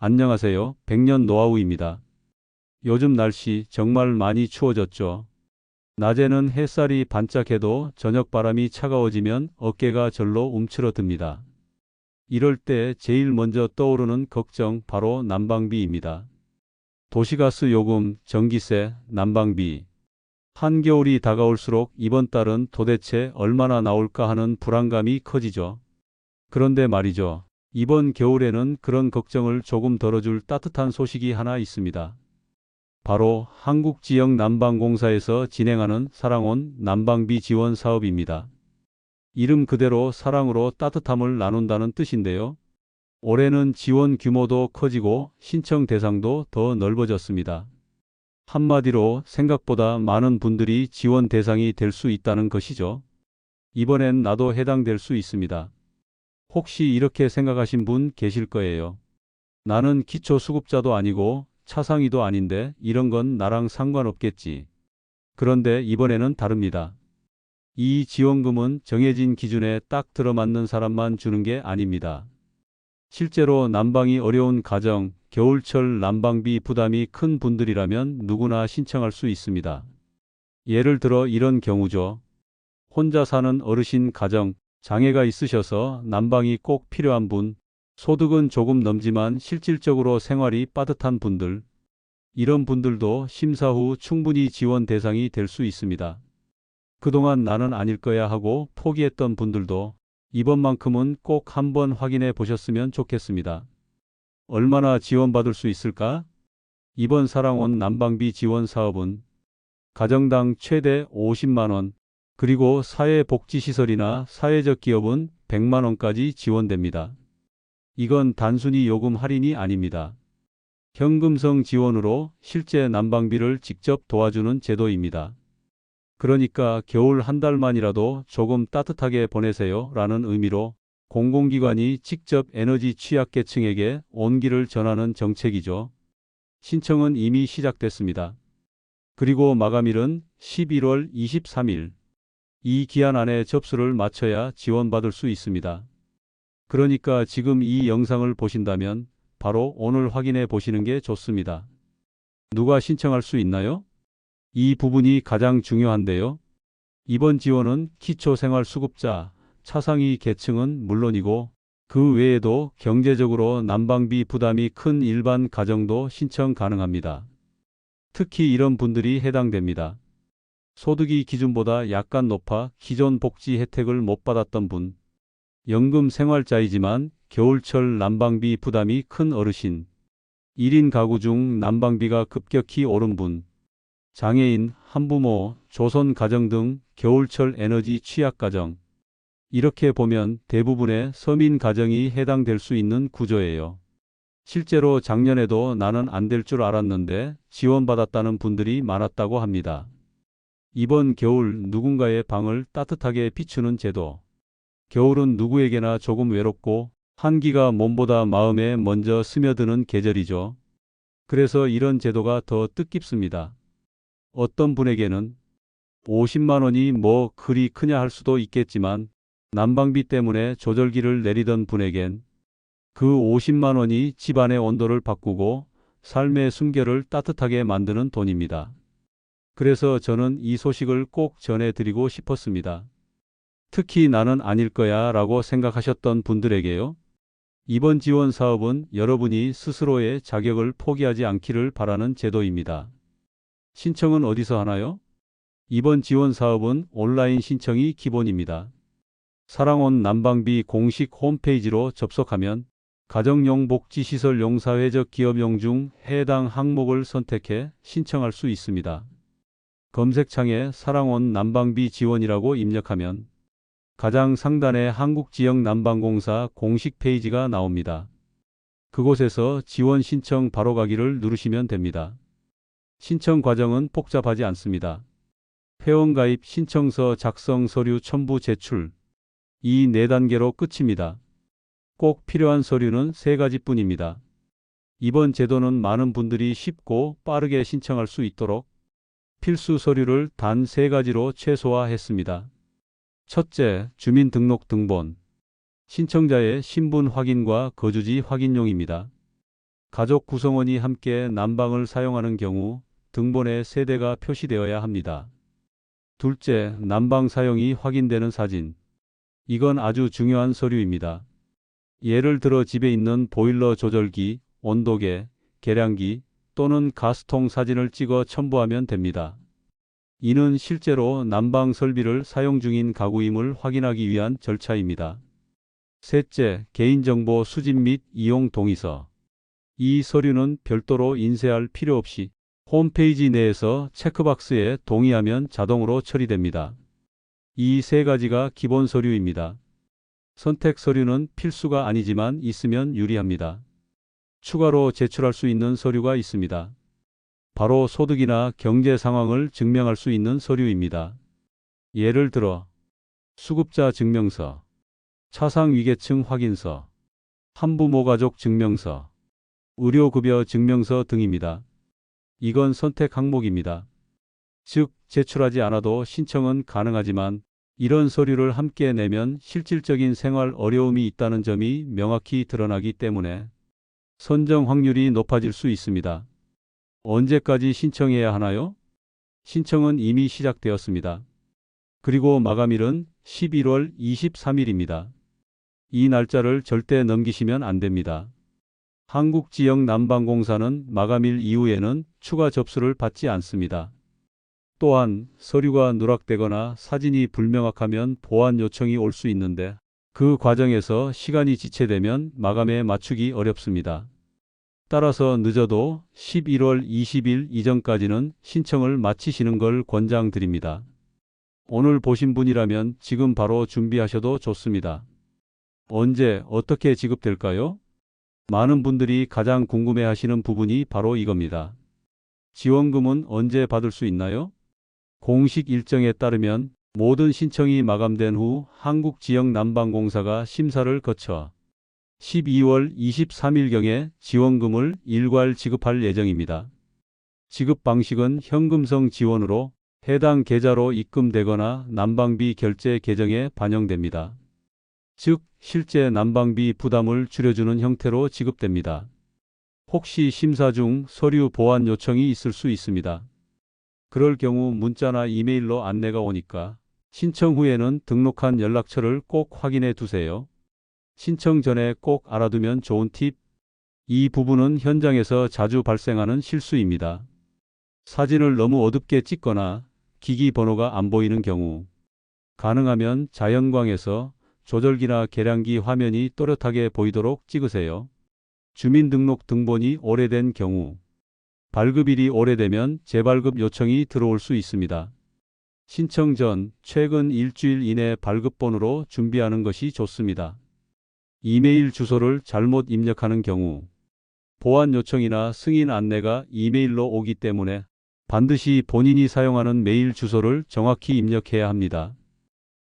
안녕하세요. 백년 노하우입니다. 요즘 날씨 정말 많이 추워졌죠. 낮에는 햇살이 반짝해도 저녁 바람이 차가워지면 어깨가 절로 움츠러듭니다. 이럴 때 제일 먼저 떠오르는 걱정 바로 난방비입니다. 도시가스 요금, 전기세, 난방비. 한겨울이 다가올수록 이번 달은 도대체 얼마나 나올까 하는 불안감이 커지죠. 그런데 말이죠. 이번 겨울에는 그런 걱정을 조금 덜어줄 따뜻한 소식이 하나 있습니다. 바로 한국지역 난방공사에서 진행하는 사랑온 난방비 지원 사업입니다. 이름 그대로 사랑으로 따뜻함을 나눈다는 뜻인데요. 올해는 지원 규모도 커지고 신청 대상도 더 넓어졌습니다. 한마디로 생각보다 많은 분들이 지원 대상이 될 수 있다는 것이죠. 이번엔 나도 해당될 수 있습니다. 혹시 이렇게 생각하신 분 계실 거예요. 나는 기초 수급자도 아니고 차상위도 아닌데 이런 건 나랑 상관없겠지. 그런데 이번에는 다릅니다. 이 지원금은 정해진 기준에 딱 들어맞는 사람만 주는 게 아닙니다. 실제로 난방이 어려운 가정, 겨울철 난방비 부담이 큰 분들이라면 누구나 신청할 수 있습니다. 예를 들어 이런 경우죠. 혼자 사는 어르신 가정, 장애가 있으셔서 난방이 꼭 필요한 분, 소득은 조금 넘지만 실질적으로 생활이 빠듯한 분들, 이런 분들도 심사 후 충분히 지원 대상이 될 수 있습니다. 그동안 나는 아닐 거야 하고 포기했던 분들도 이번만큼은 꼭 한번 확인해 보셨으면 좋겠습니다. 얼마나 지원받을 수 있을까? 이번 사랑온 난방비 지원 사업은 가정당 최대 50만원, 그리고 사회복지시설이나 사회적 기업은 100만원까지 지원됩니다. 이건 단순히 요금 할인이 아닙니다. 현금성 지원으로 실제 난방비를 직접 도와주는 제도입니다. 그러니까 겨울 한 달만이라도 조금 따뜻하게 보내세요 라는 의미로 공공기관이 직접 에너지 취약계층에게 온기를 전하는 정책이죠. 신청은 이미 시작됐습니다. 그리고 마감일은 11월 23일. 이 기한 안에 접수를 마쳐야 지원받을 수 있습니다. 그러니까 지금 이 영상을 보신다면 바로 오늘 확인해 보시는 게 좋습니다. 누가 신청할 수 있나요? 이 부분이 가장 중요한데요. 이번 지원은 기초생활수급자, 차상위 계층은 물론이고 그 외에도 경제적으로 난방비 부담이 큰 일반 가정도 신청 가능합니다. 특히 이런 분들이 해당됩니다. 소득이 기준보다 약간 높아 기존 복지 혜택을 못 받았던 분, 연금 생활자이지만 겨울철 난방비 부담이 큰 어르신, 1인 가구 중 난방비가 급격히 오른 분, 장애인, 한부모, 조선 가정 등 겨울철 에너지 취약 가정. 이렇게 보면 대부분의 서민 가정이 해당될 수 있는 구조예요. 실제로 작년에도 나는 안 될 줄 알았는데 지원받았다는 분들이 많았다고 합니다. 이번 겨울 누군가의 방을 따뜻하게 비추는 제도. 겨울은 누구에게나 조금 외롭고 한기가 몸보다 마음에 먼저 스며드는 계절이죠. 그래서 이런 제도가 더 뜻깊습니다. 어떤 분에게는 50만 원이 뭐 그리 크냐 할 수도 있겠지만 난방비 때문에 조절기를 내리던 분에겐 그 50만 원이 집안의 온도를 바꾸고 삶의 숨결을 따뜻하게 만드는 돈입니다. 그래서 저는 이 소식을 꼭 전해드리고 싶었습니다. 특히 나는 아닐 거야 라고 생각하셨던 분들에게요. 이번 지원 사업은 여러분이 스스로의 자격을 포기하지 않기를 바라는 제도입니다. 신청은 어디서 하나요? 이번 지원 사업은 온라인 신청이 기본입니다. 사랑온 난방비 공식 홈페이지로 접속하면 가정용 복지시설용 사회적 기업용 중 해당 항목을 선택해 신청할 수 있습니다. 검색창에 사랑온 난방비 지원이라고 입력하면 가장 상단에 한국지역난방공사 공식 페이지가 나옵니다. 그곳에서 지원 신청 바로 가기를 누르시면 됩니다. 신청 과정은 복잡하지 않습니다. 회원가입 신청서 작성 서류 첨부 제출 이네 단계로 끝입니다. 꼭 필요한 서류는 세 가지 뿐입니다. 이번 제도는 많은 분들이 쉽고 빠르게 신청할 수 있도록 필수 서류를 단 세 가지로 최소화했습니다. 첫째, 주민등록 등본. 신청자의 신분 확인과 거주지 확인용입니다. 가족 구성원이 함께 난방을 사용하는 경우 등본에 세대가 표시되어야 합니다. 둘째, 난방 사용이 확인되는 사진. 이건 아주 중요한 서류입니다. 예를 들어 집에 있는 보일러 조절기, 온도계, 계량기 또는 가스통 사진을 찍어 첨부하면 됩니다. 이는 실제로 난방 설비를 사용 중인 가구임을 확인하기 위한 절차입니다. 셋째, 개인정보 수집 및 이용 동의서. 이 서류는 별도로 인쇄할 필요 없이 홈페이지 내에서 체크박스에 동의하면 자동으로 처리됩니다. 이 세 가지가 기본 서류입니다. 선택 서류는 필수가 아니지만 있으면 유리합니다. 추가로 제출할 수 있는 서류가 있습니다. 바로 소득이나 경제 상황을 증명할 수 있는 서류입니다. 예를 들어 수급자 증명서, 차상위계층 확인서, 한부모 가족 증명서, 의료급여 증명서 등입니다. 이건 선택 항목입니다. 즉, 제출하지 않아도 신청은 가능하지만 이런 서류를 함께 내면 실질적인 생활 어려움이 있다는 점이 명확히 드러나기 때문에 선정 확률이 높아질 수 있습니다. 언제까지 신청해야 하나요? 신청은 이미 시작되었습니다. 그리고 마감일은 11월 23일입니다. 이 날짜를 절대 넘기시면 안 됩니다. 한국지역 난방공사는 마감일 이후에는 추가 접수를 받지 않습니다. 또한 서류가 누락되거나 사진이 불명확하면 보완 요청이 올 수 있는데 그 과정에서 시간이 지체되면 마감에 맞추기 어렵습니다. 따라서 늦어도 11월 20일 이전까지는 신청을 마치시는 걸 권장드립니다. 오늘 보신 분이라면 지금 바로 준비하셔도 좋습니다. 언제 어떻게 지급될까요? 많은 분들이 가장 궁금해 하시는 부분이 바로 이겁니다. 지원금은 언제 받을 수 있나요? 공식 일정에 따르면 모든 신청이 마감된 후 한국지역난방공사가 심사를 거쳐 12월 23일경에 지원금을 일괄 지급할 예정입니다. 지급 방식은 현금성 지원으로 해당 계좌로 입금되거나 난방비 결제 계정에 반영됩니다. 즉, 실제 난방비 부담을 줄여주는 형태로 지급됩니다. 혹시 심사 중 서류 보완 요청이 있을 수 있습니다. 그럴 경우 문자나 이메일로 안내가 오니까 신청 후에는 등록한 연락처를 꼭 확인해 두세요. 신청 전에 꼭 알아두면 좋은 팁. 이 부분은 현장에서 자주 발생하는 실수입니다. 사진을 너무 어둡게 찍거나 기기 번호가 안 보이는 경우 가능하면 자연광에서 조절기나 계량기 화면이 또렷하게 보이도록 찍으세요. 주민등록 등본이 오래된 경우 발급일이 오래되면 재발급 요청이 들어올 수 있습니다. 신청 전 최근 일주일 이내 발급본으로 준비하는 것이 좋습니다. 이메일 주소를 잘못 입력하는 경우 보안 요청이나 승인 안내가 이메일로 오기 때문에 반드시 본인이 사용하는 메일 주소를 정확히 입력해야 합니다.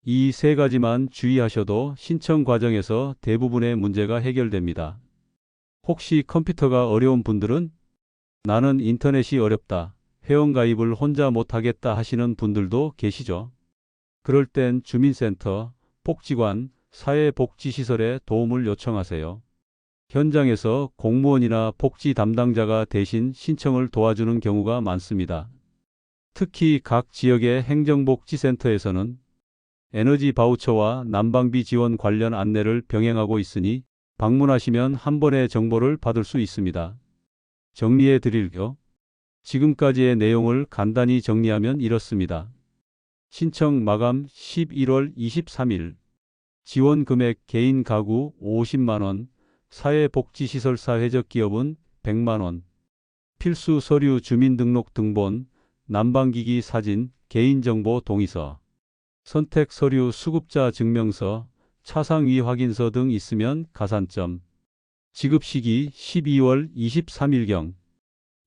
이 세 가지만 주의하셔도 신청 과정에서 대부분의 문제가 해결됩니다. 혹시 컴퓨터가 어려운 분들은 나는 인터넷이 어렵다, 회원가입을 혼자 못하겠다 하시는 분들도 계시죠. 그럴 땐 주민센터, 복지관, 사회복지시설에 도움을 요청하세요. 현장에서 공무원이나 복지 담당자가 대신 신청을 도와주는 경우가 많습니다. 특히 각 지역의 행정복지센터에서는 에너지 바우처와 난방비 지원 관련 안내를 병행하고 있으니 방문하시면 한 번에 정보를 받을 수 있습니다. 정리해 드릴게요. 지금까지의 내용을 간단히 정리하면 이렇습니다. 신청 마감 11월 23일 지원 금액 개인 가구 50만원 사회복지시설 사회적 기업은 100만원 필수 서류 주민등록 등본 난방기기 사진 개인정보 동의서 선택 서류 수급자 증명서, 차상위 확인서 등 있으면 가산점. 지급 시기 12월 23일경.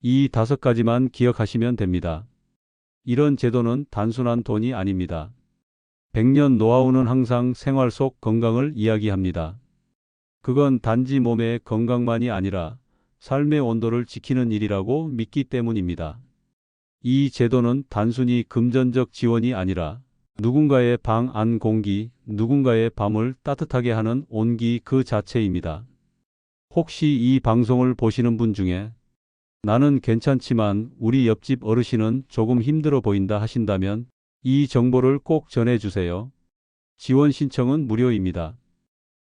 이 다섯 가지만 기억하시면 됩니다. 이런 제도는 단순한 돈이 아닙니다. 100년 노하우는 항상 생활 속 건강을 이야기합니다. 그건 단지 몸의 건강만이 아니라 삶의 온도를 지키는 일이라고 믿기 때문입니다. 이 제도는 단순히 금전적 지원이 아니라 누군가의 방 안 공기, 누군가의 밤을 따뜻하게 하는 온기 그 자체입니다. 혹시 이 방송을 보시는 분 중에 나는 괜찮지만 우리 옆집 어르신은 조금 힘들어 보인다 하신다면 이 정보를 꼭 전해주세요. 지원 신청은 무료입니다.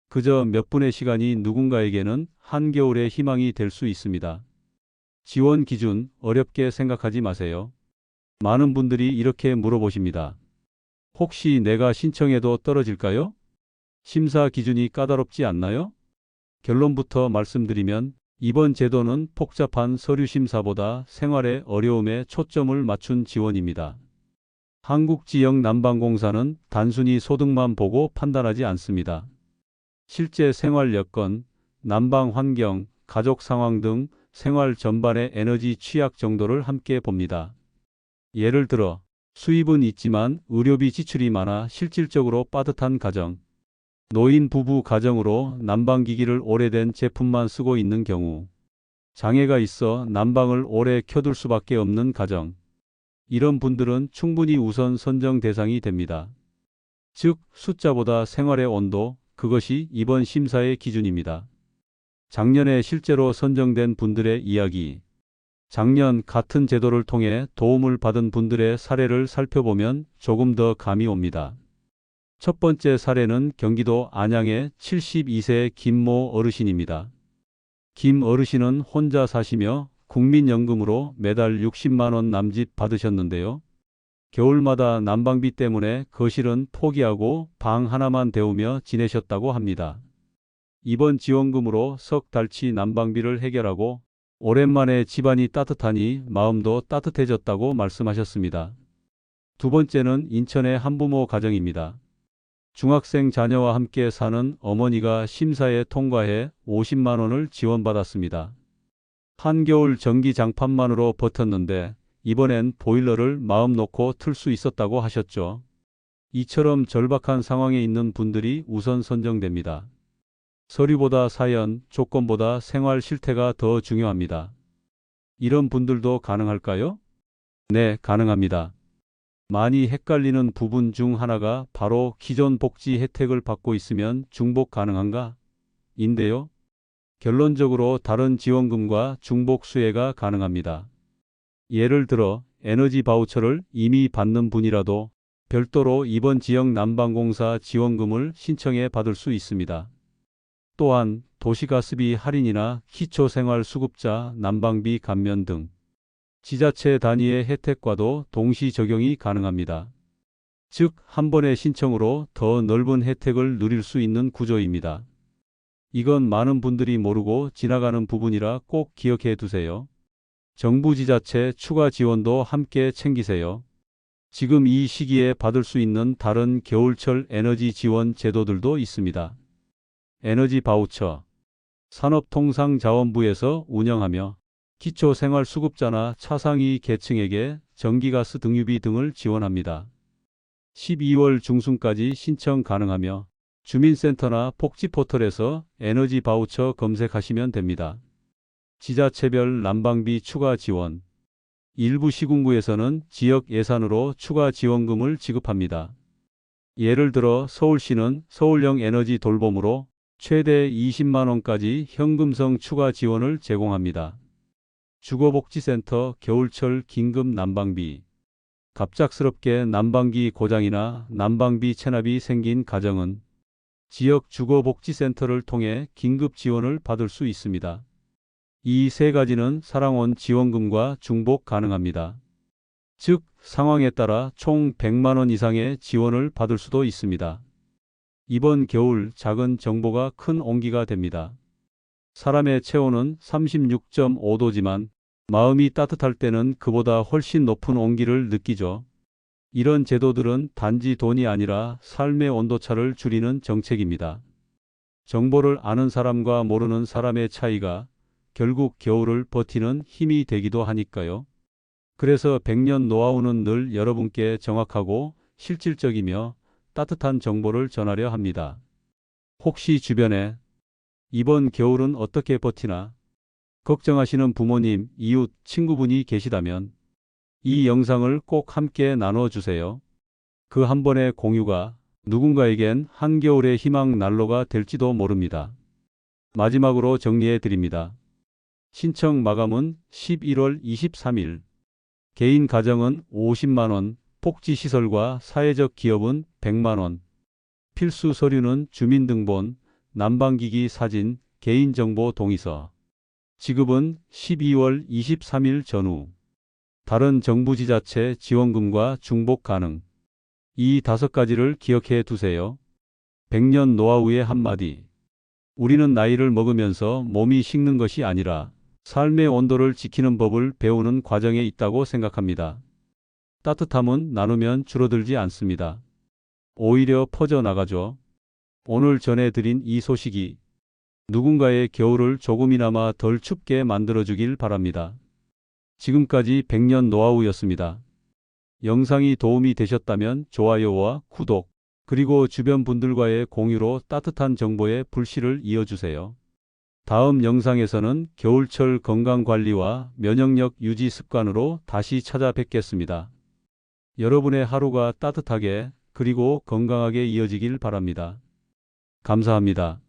그저 몇 분의 시간이 누군가에게는 한겨울의 희망이 될 수 있습니다. 지원 기준 어렵게 생각하지 마세요. 많은 분들이 이렇게 물어보십니다. 혹시 내가 신청해도 떨어질까요? 심사 기준이 까다롭지 않나요? 결론부터 말씀드리면 이번 제도는 복잡한 서류 심사보다 생활의 어려움에 초점을 맞춘 지원입니다. 한국지역 난방공사는 단순히 소득만 보고 판단하지 않습니다. 실제 생활 여건, 난방 환경, 가족 상황 등 생활 전반의 에너지 취약 정도를 함께 봅니다. 예를 들어 수입은 있지만 의료비 지출이 많아 실질적으로 빠듯한 가정, 노인 부부 가정으로 난방기기를 오래된 제품만 쓰고 있는 경우, 장애가 있어 난방을 오래 켜둘 수밖에 없는 가정, 이런 분들은 충분히 우선 선정 대상이 됩니다. 즉, 숫자보다 생활의 온도, 그것이 이번 심사의 기준입니다. 작년에 실제로 선정된 분들의 이야기, 작년 같은 제도를 통해 도움을 받은 분들의 사례를 살펴보면 조금 더 감이 옵니다. 첫 번째 사례는 경기도 안양의 72세 김모 어르신입니다. 김 어르신은 혼자 사시며 국민연금으로 매달 60만 원 남짓 받으셨는데요. 겨울마다 난방비 때문에 거실은 포기하고 방 하나만 데우며 지내셨다고 합니다. 이번 지원금으로 석 달치 난방비를 해결하고 오랜만에 집안이 따뜻하니 마음도 따뜻해졌다고 말씀하셨습니다. 두 번째는 인천의 한부모 가정입니다. 중학생 자녀와 함께 사는 어머니가 심사에 통과해 50만 원을 지원받았습니다. 한겨울 전기 장판만으로 버텼는데 이번엔 보일러를 마음 놓고 틀 수 있었다고 하셨죠. 이처럼 절박한 상황에 있는 분들이 우선 선정됩니다. 서류보다 사연, 조건보다 생활 실태가 더 중요합니다. 이런 분들도 가능할까요? 네, 가능합니다. 많이 헷갈리는 부분 중 하나가 바로 기존 복지 혜택을 받고 있으면 중복 가능한가? 인데요. 결론적으로 다른 지원금과 중복 수혜가 가능합니다. 예를 들어 에너지 바우처를 이미 받는 분이라도 별도로 이번 지역 난방공사 지원금을 신청해 받을 수 있습니다. 또한 도시가스비 할인이나 기초생활수급자 난방비 감면 등 지자체 단위의 혜택과도 동시 적용이 가능합니다. 즉, 한 번의 신청으로 더 넓은 혜택을 누릴 수 있는 구조입니다. 이건 많은 분들이 모르고 지나가는 부분이라 꼭 기억해 두세요. 정부 지자체 추가 지원도 함께 챙기세요. 지금 이 시기에 받을 수 있는 다른 겨울철 에너지 지원 제도들도 있습니다. 에너지 바우처, 산업통상자원부에서 운영하며 기초생활수급자나 차상위 계층에게 전기가스 등유비 등을 지원합니다. 12월 중순까지 신청 가능하며 주민센터나 복지포털에서 에너지 바우처 검색하시면 됩니다. 지자체별 난방비 추가 지원. 일부 시군구에서는 지역 예산으로 추가 지원금을 지급합니다. 예를 들어 서울시는 서울형 에너지 돌봄으로 최대 20만 원까지 현금성 추가 지원을 제공합니다. 주거복지센터 겨울철 긴급 난방비. 갑작스럽게 난방기 고장이나 난방비 체납이 생긴 가정은 지역 주거복지센터를 통해 긴급 지원을 받을 수 있습니다. 이 세 가지는 사랑원 지원금과 중복 가능합니다. 즉, 상황에 따라 총 100만 원 이상의 지원을 받을 수도 있습니다. 이번 겨울 작은 정보가 큰 온기가 됩니다. 사람의 체온은 36.5도지만 마음이 따뜻할 때는 그보다 훨씬 높은 온기를 느끼죠. 이런 제도들은 단지 돈이 아니라 삶의 온도차를 줄이는 정책입니다. 정보를 아는 사람과 모르는 사람의 차이가 결국 겨울을 버티는 힘이 되기도 하니까요. 그래서 100년 노하우는 늘 여러분께 정확하고 실질적이며 따뜻한 정보를 전하려 합니다. 혹시 주변에 이번 겨울은 어떻게 버티나 걱정하시는 부모님, 이웃, 친구분이 계시다면 이 영상을 꼭 함께 나눠주세요. 그 한 번의 공유가 누군가에겐 한겨울의 희망 난로가 될지도 모릅니다. 마지막으로 정리해 드립니다. 신청 마감은 11월 23일. 개인 가정은 50만원, 복지시설과 사회적 기업은 100만원. 필수 서류는 주민등본, 난방기기 사진, 개인정보 동의서. 지급은 12월 23일 전후. 다른 정부 지자체 지원금과 중복 가능. 이 다섯 가지를 기억해 두세요. 100년 노하우의 한마디. 우리는 나이를 먹으면서 몸이 식는 것이 아니라 삶의 온도를 지키는 법을 배우는 과정에 있다고 생각합니다. 따뜻함은 나누면 줄어들지 않습니다. 오히려 퍼져나가죠. 오늘 전해드린 이 소식이 누군가의 겨울을 조금이나마 덜 춥게 만들어주길 바랍니다. 지금까지 100년 노하우였습니다. 영상이 도움이 되셨다면 좋아요와 구독, 그리고 주변 분들과의 공유로 따뜻한 정보의 불씨를 이어주세요. 다음 영상에서는 겨울철 건강관리와 면역력 유지 습관으로 다시 찾아뵙겠습니다. 여러분의 하루가 따뜻하게 그리고 건강하게 이어지길 바랍니다. 감사합니다.